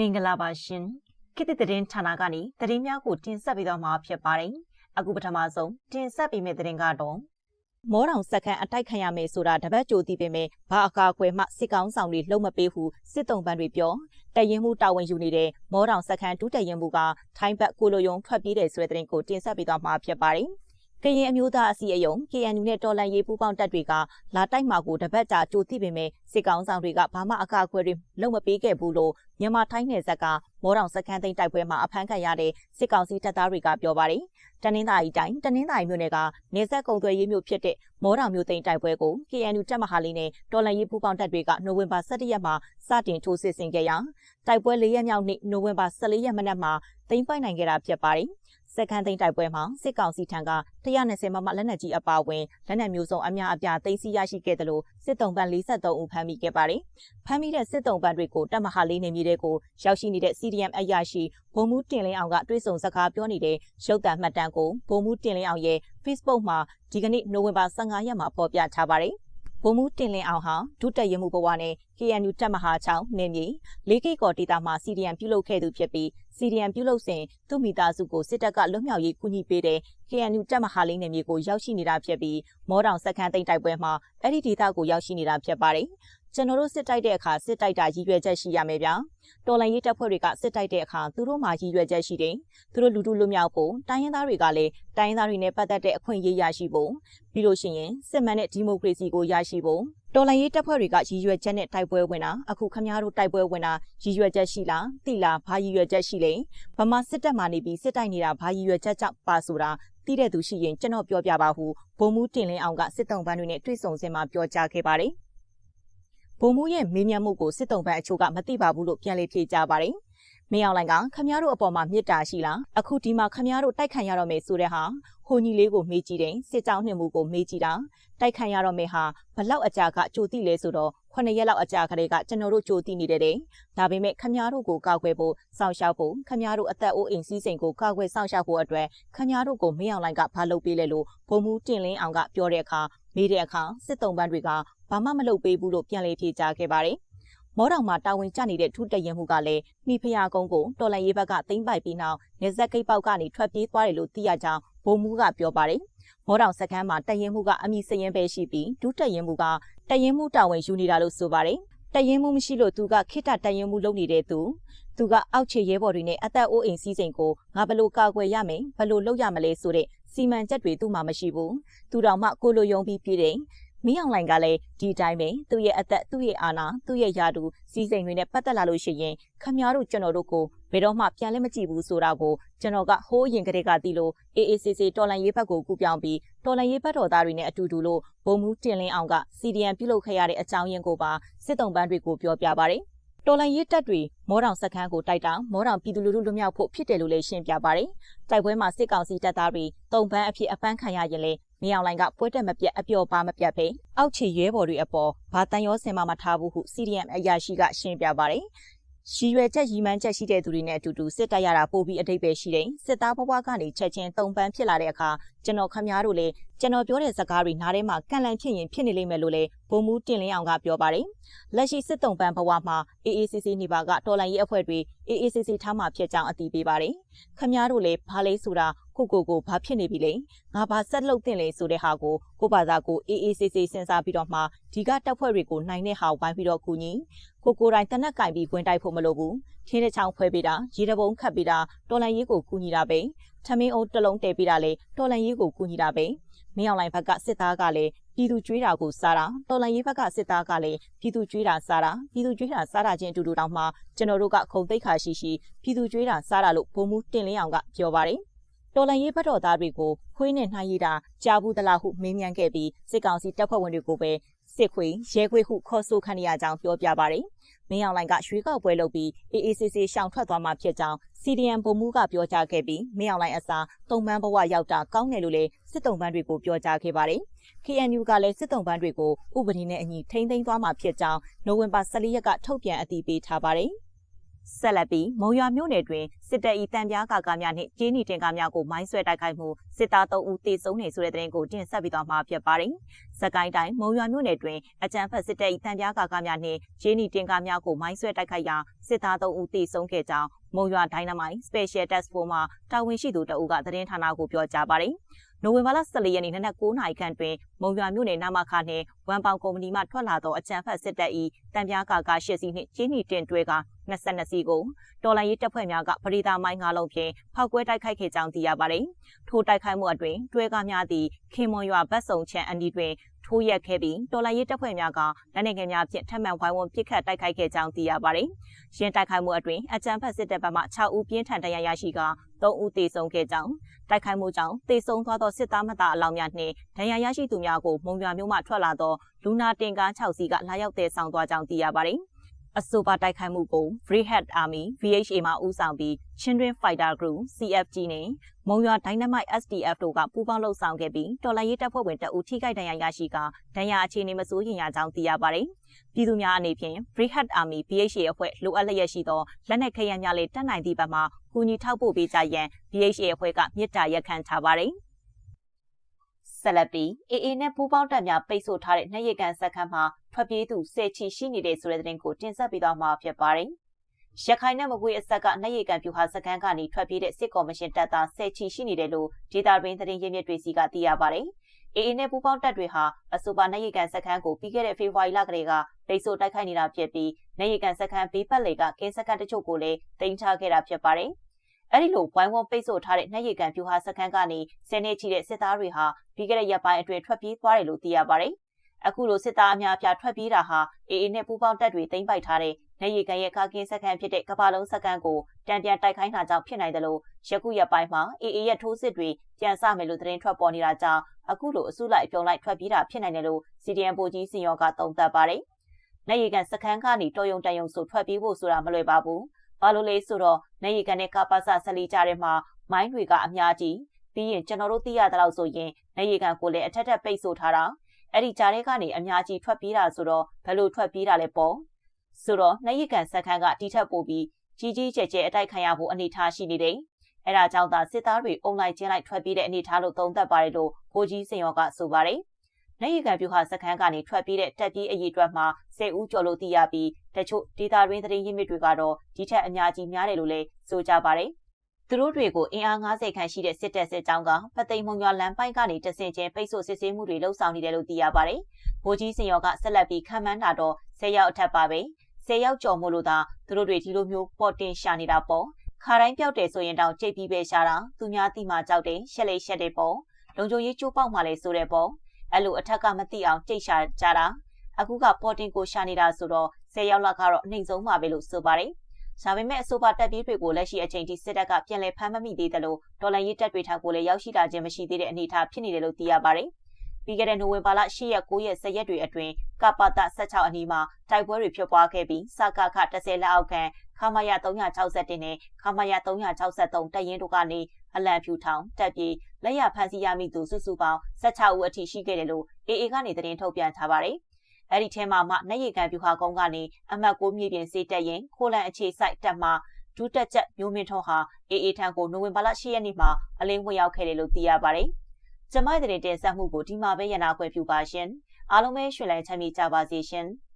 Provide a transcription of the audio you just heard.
မင်္ဂလာပါရှင်ခေတ်သစ်သတင်းဌာနကနေသတင်းများကိုတင်ဆက်ပေးသွားမှာဖြစ်ပါတယ်အခုပထမဆုံးတင်ဆက်ပေးမယ့်သတင်းကတော့မောတောင်စက္ကန့်အတိုက်ခံရမယ်ဆိုတာတပတ်ကြိုသိပေမဲ့ဘာအကာအကွယ်မှစစ်ကောင်းဆောင်တွေလုံးမပေးဟုစစ်တုံးပန်းတွေပြောတရင်မှုတာဝန်ယူနေတဲ့မောတောင်စက္ကန့်ဒုတရင်မှုကထိုင်းဘက်ကိုလိုယုံထွက်ပြေးတယ်ဆိုတဲ့သတင်းကိုတင်ဆက်ပေးသွားမှာဖြစ်ပါတယ် ကရင်အမျိုးသားအစည်းအရုံး KNU နဲ့တော်လန်ရေးပူးပေါင်းတပ်တွေကလာတိုက်မှာကိုတပတ်ကြာကြိုသိပေမဲ့စစ်ကောင်ဆောင်တွေကဘာမှအကာအကွယ်တွေလုံမပေးခဲ့ဘူးလို့မြန်မာထိုင်းနယ်ဇက်ကမောတောင်စခန်းသိမ်းတိုက်ပွဲမှာအဖမ်းခံရတဲ့စစ်ကောင်စီတပ်သားတွေကပြောပါတယ်။တနင်္သာရီတိုင်းတနင်္သာရီမြို့နယ်ကနေဆက်ကုံသွဲရေးမြို့ဖြစ်တဲ့မောတောင်မြို့သိမ်းတိုက်ပွဲကို KNU တပ်မဟာလေးနဲ့တော်လန်ရေးပူးပေါင်းတပ်တွေကနိုဝင်ဘာ17ရက်မှာစတင်ထိုးစစ်ဆင်ခဲ့ရာတိုက်ပွဲ၄ရက်မြောက်နေ့နိုဝင်ဘာ14ရက်မနက်မှာသိမ်းပိုက်နိုင်ခဲ့တာဖြစ်ပါတယ်။ စက္ကန့်သိန်းတိုက်ပွဲမှာစစ်ကောင်စီထံက120မမလက်နက်ကြီးအပါအဝင်လက်နက်မျိုးစုံအများအပြားသိမ်းဆည်းရရှိခဲ့တယ်လို့စစ်တုံးပန်း43ဦးဖမ်းမိခဲ့ပါတယ်။ဖမ်းမိတဲ့စစ်တုံးပန်းတွေကိုတပ်မဟာလေးနေမြေတွေကိုရောက်ရှိနေတဲ့ CDM အရာရှိဗိုလ်မှူးတင်လင်းအောင်ကတွဲဆုံစကားပြောနေတဲ့ရုပ်သံမှတ်တမ်းကိုဗိုလ်မှူးတင်လင်းအောင်ရဲ့ Facebook မှာဒီကနေ့နိုဝင်ဘာ15ရက်မှာဖော်ပြထားပါတယ်။ ဗိုလ်မှူးတင်လင်းအောင်ဟာဒုတက်ရမှုဘဝနဲ့ KNU တပ်မဟာ6နေမြေလေးကိကော်ဒေတာမှာ CDM ပြုလုပ်ခဲ့သူဖြစ်ပြီး CDM ပြုလုပ်စဉ်သူ့မိသားစုကိုစစ်တပ်ကလွတ်မြောက်ရေးကူညီပေးတဲ့ KNU တပ်မဟာလေးနေမြေကိုရောက်ရှိနေတာဖြစ်ပြီးမောတောင်စခန်းသိမ်းတိုက်ပွဲမှာအဲ့ဒီဒေတာကိုရောက်ရှိနေတာဖြစ်ပါတယ် ကျွန်တော်တို့စစ်တိုက်တဲ့အခါစစ်တိုက်တာရည်ရွယ်ချက်ရှိရမယ်ဗျာတော်လိုင်းရေးတပ်ဖွဲ့တွေကစစ်တိုက်တဲ့အခါသူတို့မှရည်ရွယ်ချက်ရှိတယ်သူတို့လူထုလွတ်မြောက်ဖို့တိုင်းရင်းသားတွေကလည်းတိုင်းရင်းသားတွေနဲ့ပတ်သက်တဲ့အခွင့်အရေးရရှိဖို့ပြီးလို့ရှိရင်စစ်မှန်တဲ့ဒီမိုကရေစီကိုရရှိဖို့တော်လိုင်းရေးတပ်ဖွဲ့တွေကရည်ရွယ်ချက်နဲ့တိုက်ပွဲဝင်တာအခုခမားတို့တိုက်ပွဲဝင်တာရည်ရွယ်ချက်ရှိလားသိလားဘာရည်ရွယ်ချက်ရှိလဲဗမာစစ်တပ်မှနေပြီးစစ်တိုက်နေတာဘာရည်ရွယ်ချက်ကြောင့်ပါဆိုတာသိတဲ့သူရှိရင်ကျွန်တော်ပြောပြပါဟုဗိုလ်မှူးတင်လင်းအောင်ကစစ်တုံးပန်းတွေနဲ့တွေ့ဆုံစင်မှာပြောကြားခဲ့ပါတယ် ဗိုလ်မှူးရဲ့မေးမြန်းမှုကိုစစ်တုံးပန်းအချို့ကမသိပါဘူးလို့ပြန်လည်ဖြေကြားပါတယ်။မင်းအောင်လိုင်ကခမည်းတော်အပေါ်မှာမေတ္တာရှိလားအခုဒီမှာခမည်းတော်တိုက်ခံရတော့မယ်ဆိုတဲ့ဟာဟိုညီလေးကိုမေးကြည့်တယ်စစ်ကြောင်းနှင်မှုကိုမေးကြည့်တာတိုက်ခံရတော့မယ်ဟာဘလောက်အကြာကကြိုတိလဲဆိုတော့ခုနှစ်ရက်လောက်အကြာခရေကကျွန်တော်တို့ကြိုတိနေတယ်တဲ့ဒါပေမဲ့ခမည်းတော်ကိုကောက်ွယ်ဖို့စောင့်ရှောက်ဖို့ခမည်းတော်အသက်အိုးအိမ်စည်းစိမ်ကိုကောက်ွယ်စောင့်ရှောက်ဖို့အတွက်ခမည်းတော်ကိုမင်းအောင်လိုင်ကဘာလုပ်ပေးလဲလို့ဘုံမူတင်လင်းအောင်ကပြောတဲ့အခါ မေးတဲ့အခါစစ်တုံးပန်းတွေကဘာမှမလုပ်ပေးဘူးလို့ပြန်လည်ဖြေကြားခဲ့ပါတယ်။မောတောင်မှာတာဝန်ကျနေတဲ့ထူးတရင်မှုကလည်းနှီးဖျားကုန်းကိုတော်လန်ရေးဘက်ကသိမ်းပိုက်ပြီးနောက်နေဆက်ကိတ်ပေါက်ကနေထွက်ပြေးသွားတယ်လို့သိရကြောင်းဗိုလ်မှူးကပြောပါတယ်။မောတောင်စခန်းမှာတရင်မှုကအမိစရင်ပဲရှိပြီးဒုတရင်မှုကတရင်မှုတာဝန်ယူနေတာလို့ဆိုပါတယ်။တရင်မှုမရှိလို့သူကခိတတရင်မှုလုပ်နေတဲ့သူသူကအောက်ခြေရဲဘော်တွေနဲ့အသက်အိုးအိမ်စီးစိမ်ကိုငါဘလို့ကာကွယ်ရမယ်ဘလို့လုပ်ရမလဲဆိုတဲ့ စီမံချက်တွေသူ့မှာမရှိဘူးသူတော်မှကိုလိုယုံပြီးပြည်တယ်မီးအောင်လိုင်ကလည်းဒီတိုင်းပဲသူ့ရဲ့အသက်သူ့ရဲ့အာဏာသူ့ရဲ့ယာတူစီစိန်တွေနဲ့ပတ်သက်လာလို့ရှိရင်ခမည်းတော်ကျွန်တော်တို့ကိုဘယ်တော့မှပြန်လည်းမကြည့်ဘူးဆိုတာကိုကျွန်တော်ကဟိုးရင်ကလေးကသိလို့ AACC တော်လန်ရေးဘက်ကိုကူပြောင်းပြီးတော်လန်ရေးဘက်တော်သားတွေနဲ့အတူတူလို့ဘုံမူတင်လင်းအောင်က CDN ပြုလုပ်ခဲ့ရတဲ့အကြောင်းရင်းကိုပါစစ်တုံးပန်းတွေကိုပြောပြပါတယ် တော်လန်ရေးတပ်တွေမောတောင်စခန်းကိုတိုက်တာမောတောင်ပြည်သူလူထုလွတ်မြောက်ဖို့ဖြစ်တယ်လို့လည်းရှင်းပြပါတယ်။တိုက်ပွဲမှာစစ်ကောင်စီတပ်သားတွေတုံပန်းအဖြစ်အပန်းခံရရင်လည်းမင်းအောင်လိုင်ကပွဲတက်မပြတ်အပျော်ပါမပြတ်ပဲအောက်ခြေရဲဘော်တွေအပေါ်ဘာတန်ရောစင်မမထားဘူးဟု CDM အရာရှိကရှင်းပြပါတယ် ရည်ရွယ်ချက်ရည်မှန်းချက်ရှိတဲ့သူတွေနဲ့အတူတူစစ်တပ်ရတာပို့ပြီးအတိတ်ပဲရှိတယ်စစ်သားဘဝကနေချက်ချင်းတုံပန်းဖြစ်လာတဲ့အခါကျွန်တော်ခမားတို့လည်းကျွန်တော်ပြောတဲ့စကားတွေနားထဲမှာကန့်လန့်ဖြစ်ရင်ဖြစ်နေလိမ့်မယ်လို့လည်းဘုံမူးတင်လင်းအောင်ကပြောပါတယ်လက်ရှိစစ်တုံပန်းဘဝမှာ AACC နေပါကတော်လိုင်းရေးအဖွဲ့တွေ AACC ထားမှာဖြစ်ကြောင်းအတည်ပြုပါတယ်ခမားတို့လည်းဘာလဲဆိုတာ ကိုကိုကိုဘာဖြစ်နေပြီလဲငါဘာဆက်လုပ်တင်လဲဆိုတဲ့ဟာကိုကိုပါသားကို AACC စဉ်းစားပြီးတော့မှဒီကတပ်ဖွဲ့တွေကိုနိုင်တဲ့ဟာဝိုင်းပြီးတော့ကူညီကိုကိုတိုင်းတနက်ကင်ပြီးဝင်တိုက်ဖို့မလိုဘူးထင်းတဲ့ချောင်းဖွဲပေးတာရေတဘုံခတ်ပေးတာတော်လန်ရေးကိုကူညီတာပဲထမင်းအုပ်တလုံးတည်ပေးတာလေတော်လန်ရေးကိုကူညီတာပဲမင်းအောင်လိုင်ဘက်ကစစ်သားကလည်းပြည်သူကြွေးတာကိုစားတာတော်လန်ရေးဘက်ကစစ်သားကလည်းပြည်သူကြွေးတာစားတာပြည်သူကြွေးတာစားတာချင်းအတူတူတောင်မှကျွန်တော်တို့ကခုံသိက္ခာရှိရှိပြည်သူကြွေးတာစားတာလို့ဘုံမူတင်လင်းအောင်ကပြောပါတယ် တော်လန်ရေးဘတ်တော်သားတွေကိုခွေးနဲ့နှိုင်းရတာကြားဘူးသလားဟုမေးမြန်းခဲ့ပြီးစစ်ကောင်စီတပ်ဖွဲ့ဝင်တွေကိုပဲစစ်ခွေရဲခွေဟုခေါ်ဆိုခံရကြောင်းပြောပြပါတယ်။မင်းအောင်လိုင်ကရွှေကောက်ပွဲလုပ်ပြီး AACC ရှောင်ထွက်သွားမှဖြစ်ကြောင်း CDM ပုံမှုကပြောကြားခဲ့ပြီးမင်းအောင်လိုင်အစားတုံပန်းဘဝရောက်တာကောင်းတယ်လို့လည်းစစ်တုံပန်းတွေကိုပြောကြားခဲ့ပါတယ်။ KNU ကလည်းစစ်တုံပန်းတွေကိုဥပဒေနဲ့အညီထိန်းသိမ်းသွားမှဖြစ်ကြောင်းနိုဝင်ဘာ14ရက်ကထုတ်ပြန်အတည်ပြုထားပါတယ်။ ဆက်လက်ပြီးမုံရွာမြို့နယ်တွင်စစ်တပ်၏တံပြားကာကားများနှင့်ကျင်းနီတင်ကားများကိုမိုင်းဆွဲတိုက်ခိုက်မှုစစ်သား3ဦးသေဆုံးနေဆိုတဲ့တဲ့ရင်ကိုတင်ဆက်ပြီးတော့မှာဖြစ်ပါတယ်။စကိုင်းတိုင်းမုံရွာမြို့နယ်တွင်အကြံဖက်စစ်တပ်၏တံပြားကာကားများနှင့်ကျင်းနီတင်ကားများကိုမိုင်းဆွဲတိုက်ခိုက်ရာစစ်သား3ဦးသေဆုံးခဲ့ကြောင်းမုံရွာဒိုင်းနမိုင် Special Task Force မှတာဝန်ရှိသူတအုပ်ကသတင်းဌာနကိုပြောကြားပါတယ်။ နိုဝင်ဘာလ14ရက်နေ့နနက်9:00နာရီခန့်တွင်မုံရွာမြို့နယ်နာမခနှင့်ဝမ်ပေါင်ကုမ္ပဏီမှထွက်လာသောအကြံဖက်စစ်တပ်၏တံပြားကာကား၈စီးနှင့်ကျင်းနီတင်တွဲက22စီးကိုတော်လိုင်းရေးတပ်ဖွဲ့များကပရိသာမိုင်း၅လုံးဖြင့်ဖောက်ကွဲတိုက်ခိုက်ခဲ့ကြောင်းသိရပါသည်။ထိုတိုက်ခိုက်မှုအတွင်းတွဲကားများသည့်ခင်မွန်ရွာဗတ်စုံချန်အန်ဒီတွင်ထိုးရက်ခဲ့ပြီးတော်လိုင်းရေးတပ်ဖွဲ့များကလက်နက်ငယ်များဖြင့်ထပ်မံဝိုင်းဝန်းပစ်ခတ်တိုက်ခိုက်ခဲ့ကြောင်းသိရပါတယ်။ရင်းတိုက်ခိုက်မှုအတွင်းအကြံဖက်စစ်တပ်ဘက်မှ6ဦးပြင်းထန်ဒဏ်ရာရရှိက 3ဦးသေဆုံးခဲ့ကြောင်းတိုက်ခိုက်မှုကြောင့်သေဆုံးသွားသောစစ်သားမသားအလောင်းများနှင့်ဒဏ်ရာရရှိသူများကိုမုံရွာမြို့မှထွက်လာသောလူနာတင်ကား6စီးကလာရောက်တည်ဆောင်သွားကြောင်းသိရပါတယ်။ အဆိုပါတိုက်ခိုက်မှုကို Free Head Army VHA မှဦးဆောင်ပြီး Children Fighter Group CFG နဲ့မုံရွာ Dynamite SDF တို့ကပူးပေါင်းလှုပ်ဆောင်ခဲ့ပြီးတော်လှန်ရေးတပ်ဖွဲ့ဝင်တအူထိခိုက်ဒဏ်ရာရရှိကဒဏ်ရာအခြေအနေမဆိုးရင်ရကြောင်းသိရပါတယ်။ပြည်သူများအနေဖြင့် Free Head Army VHA အဖွဲ့လိုအပ်လျက်ရှိသောလက်နက်ခဲယမ်းများလေးတက်နိုင်သည့်ဘက်မှကူညီထောက်ပို့ပေးကြရန် VHA အဖွဲ့ကမြစ်တာရက်ခံထားပါတယ်။ ဆက်လက်ပြီး AA နဲ့ပူးပေါင်းတပ်များပိတ်ဆို့ထားတဲ့နှက်ရည်ကန်စက်ခန်းမှာထွက်ပြေးသူ၁၀ချီရှိနေတဲ့ဆိုတဲ့သတင်းကိုတင်ဆက်ပေးသွားမှာဖြစ်ပါတယ်။ရခိုင်နဲ့မကွေးအဆက်ကနှက်ရည်ကန်ပြူဟာစခန်းကနေထွက်ပြေးတဲ့စစ်ကော်မရှင်တပ်သား၁၀ချီရှိနေတယ်လို့ဒေတာရင်းသတင်းရင်းမြစ်တွေစီကသိရပါတယ်။ AA နဲ့ပူးပေါင်းတပ်တွေဟာအဆိုပါနှက်ရည်ကန်စခန်းကိုပြီးခဲ့တဲ့ဖေဖော်ဝါရီလကတည်းကပိတ်ဆို့တိုက်ခိုက်နေတာဖြစ်ပြီးနှက်ရည်ကန်စခန်းဘေးပတ်လေကကင်းစခန်းတချို့ကိုလည်းတင်ချခဲ့တာဖြစ်ပါတယ်။ အဲ့ဒီလိုဝိုင်းဝန်းပိတ်ဆို့ထားတဲ့နှက်ရည်ကန်ပြူဟာစခန်းကနေဆယ်နှစ်ချီတဲ့စစ်သားတွေဟာပြီးခဲ့တဲ့ရက်ပိုင်းအတွင်းထွက်ပြေးသွားတယ်လို့သိရပါတယ်။အခုလိုစစ်သားအများအပြားထွက်ပြေးတာဟာအေအေနဲ့ပူးပေါင်းတပ်တွေတင်ပိုက်ထားတဲ့နှက်ရည်ကန်ရဲ့ကာကင်းစခန်းဖြစ်တဲ့ကမ္ဘာလုံးစခန်းကိုတံပြန်တိုက်ခိုင်းတာကြောင့်ဖြစ်နိုင်တယ်လို့ယခုရက်ပိုင်းမှာအေအေရဲ့ထိုးစစ်တွေပြန်ဆမယ်လို့သတင်းထွက်ပေါ်နေတာကြောင့်အခုလိုအစုလိုက်အပြုံလိုက်ထွက်ပြေးတာဖြစ်နိုင်တယ်လို့ CDN ပိုကြီးစီယောကသုံးသပ်ပါတယ်။နှက်ရည်ကန်စခန်းကနေတော်ယုံတန်ယုံဆိုထွက်ပြေးဖို့ဆိုတာမလွယ်ပါဘူး။ ဘာလို့လဲဆိုတော့နေရီကန်နဲ့ကပါစဆလီကြတဲ့မှာမိုင်းတွေကအများကြီးပြီးရင်ကျွန်တော်တို့သိရတဲ့လောက်ဆိုရင်နေရီကန်ကိုလည်းအထက်ထက်ပိတ်ဆို့ထားတာအဲ့ဒီကြားထဲကနေအများကြီးထွက်ပြေးတာဆိုတော့ဘယ်လိုထွက်ပြေးတာလဲပေါ့ဆိုတော့နေရီကန်စက်ခန်းကတိထက်ပိုပြီးကြီးကြီးကျယ်ကျယ်အတိုက်ခံရဖို့အနေထားရှိနေတယ်အဲ့ဒါကြောင့်သာစစ်သားတွေအုံလိုက်ကျင်းလိုက်ထွက်ပြေးတဲ့အနေထားလို့သုံးသပ်ပါတယ်လို့ဘိုးကြီးစင်ရောကဆိုပါတယ်နိုင်ရီကန်ပြူဟာစခန်းကနေထွက်ပြေးတဲ့တက်ပြေးအရေးအတွက်မှာ10ဦးကျော်လို့သိရပြီး တချို့ဒေတာရင်းသတင်းရင်းမြစ်တွေကတော့ဒီထက်အများကြီးများတယ်လို့လည်းဆိုကြပါတယ်။သူတို့တွေကိုအင်အား90ခန့်ရှိတဲ့စစ်တပ်စစ်ကြောင်းကပသိမ်မုံရွာလမ်းပိုင်းကနေတဆင်ချင်းပိတ်ဆို့စစ်ဆေးမှုတွေလှုပ်ဆောင်နေတယ်လို့သိရပါတယ်။ဗိုလ်ကြီးစင်ရောကဆက်လက်ပြီးခံမှန်းတာတော့10ရောက်အထက်ပါပဲ။10ရောက်ကျော်မို့လို့သာသူတို့တွေဒီလိုမျိုးပေါ်တင်ရှာနေတာပေါ့။ခါတိုင်းပြောက်တယ်ဆိုရင်တော့ကြိတ်ပြီးပဲရှာတာသူများတိမှကြောက်တယ်ရှက်လေရှက်တယ်ပေါ့။လုံခြုံရေးကျိုးပေါက်မှလည်းဆိုတယ်ပေါ့။အဲ့လိုအထက်ကမသိအောင်ကြိတ်ရှာကြတာအခုကပေါ်တင်ကိုရှာနေတာဆိုတော့ ၁၀ရောက်လောက်ကတော့အနှိမ်ဆုံးပါပဲလို့ဆိုပါတယ်။ဒါပေမဲ့အဆိုပါတက်ပြေးတွေကိုလက်ရှိအချိန်ထိစစ်တပ်ကပြန်လည်ဖမ်းမမိသေးတယ်လို့ဒေါ်လာရေးတက်တွေထံကိုလည်းရောက်ရှိလာခြင်းမရှိသေးတဲ့အနေအထားဖြစ်နေတယ်လို့သိရပါတယ်။ပြီးခဲ့တဲ့နိုဝင်ဘာလ10ရက်9ရက်10ရက်တွေအတွင်းကပတ16အနီးမှာတိုက်ပွဲတွေဖြစ်ပွားခဲ့ပြီးစကခ10လက်အောက်ခံခမာယာ361နဲ့ခမာယာ363တပ်ရင်းတို့ကနေအလံဖြူထောင်တက်ပြေးလက်ရဖမ်းဆီးရမိသူစုစုပေါင်း16ဦးအထိရှိခဲ့တယ်လို့ AA ကနေသတင်းထုတ်ပြန်ထားပါတယ်။ အဲ့ဒီထဲမှာမှနိုင်ရီကန်ပြူဟာကုန်းကနေအမှတ်6မြေပြင်စေးတက်ရင်ခိုလန်အခြေစိုက်တက်မှဒုတက်ချက်မျိုးမင်းထွန်းဟာ AA ထံကိုနိုဝင်ဘာလ10ရက်နေ့မှာအလင်းဝင်ရောက်ခဲ့တယ်လို့သိရပါတယ်။ကျမတဲ့တင်ဆက်မှုကိုဒီမှာပဲရနာခွဲပြုပါရှင်။အားလုံးပဲရွှေလန်းချမ်းမြေကြပါစေရှင်။